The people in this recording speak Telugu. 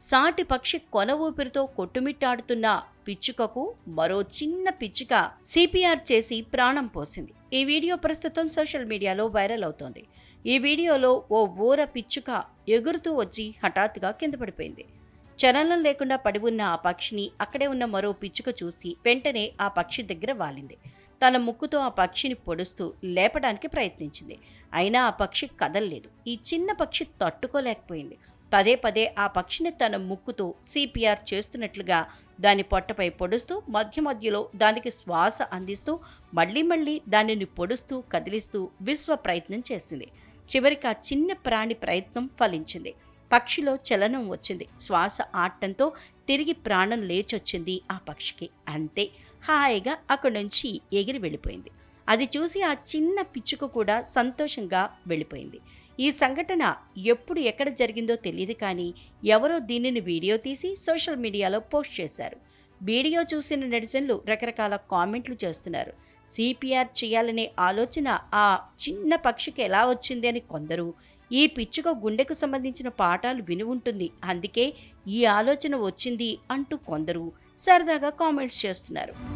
సాటి పక్షి కొన ఊపిరితో కొట్టుమిట్టాడుతున్న పిచ్చుకకు మరో చిన్న పిచ్చుక సిపిఆర్ చేసి ప్రాణం పోసింది. ఈ వీడియో ప్రస్తుతం సోషల్ మీడియాలో వైరల్ అవుతోంది. ఈ వీడియోలో ఓ ఊర పిచ్చుక ఎగురుతూ వచ్చి హఠాత్తుగా కింద పడిపోయింది. చలనం లేకుండా పడి ఉన్న ఆ పక్షిని అక్కడే ఉన్న మరో పిచ్చుక చూసి వెంటనే ఆ పక్షి దగ్గర వాలింది. తన ముక్కుతో ఆ పక్షిని పొడుస్తూ లేపడానికి ప్రయత్నించింది. అయినా ఆ పక్షి కదల్లేదు. ఈ చిన్న పక్షి తట్టుకోలేకపోయింది. పదే పదే ఆ పక్షిని తన ముక్కుతో సిపిఆర్ చేస్తున్నట్లుగా దాని పొట్టపై పొడుస్తూ మధ్య మధ్యలో దానికి శ్వాస అందిస్తూ మళ్ళీ మళ్ళీ దానిని పొడుస్తూ కదిలిస్తూ విశ్వ ప్రయత్నం చేసింది. చివరికి ఆ చిన్న ప్రాణి ప్రయత్నం ఫలించింది. పక్షిలో చలనం వచ్చింది. శ్వాస ఆడటంతో తిరిగి ప్రాణం లేచొచ్చింది ఆ పక్షికి. అంతే. హాయిగా అక్కడి నుంచి ఎగిరి వెళ్ళిపోయింది. అది చూసి ఆ చిన్న పిచ్చుక కూడా సంతోషంగా వెళ్ళిపోయింది. ఈ సంఘటన ఎప్పుడు ఎక్కడ జరిగిందో తెలియదు కానీ ఎవరో దీనిని వీడియో తీసి సోషల్ మీడియాలో పోస్ట్ చేశారు. వీడియో చూసిన నెటిజన్లు రకరకాల కామెంట్లు చేస్తున్నారు. సిపిఆర్ చేయాలనే ఆలోచన ఆ చిన్న పక్షికి ఎలా వచ్చింది అని కొందరు ఈ పిచ్చుక గుండెకు సంబంధించిన పాఠాలు విని ఉంటుంది. అందుకే ఈ ఆలోచన వచ్చింది అంటూ కొందరు సరదాగా కామెంట్స్ చేస్తున్నారు.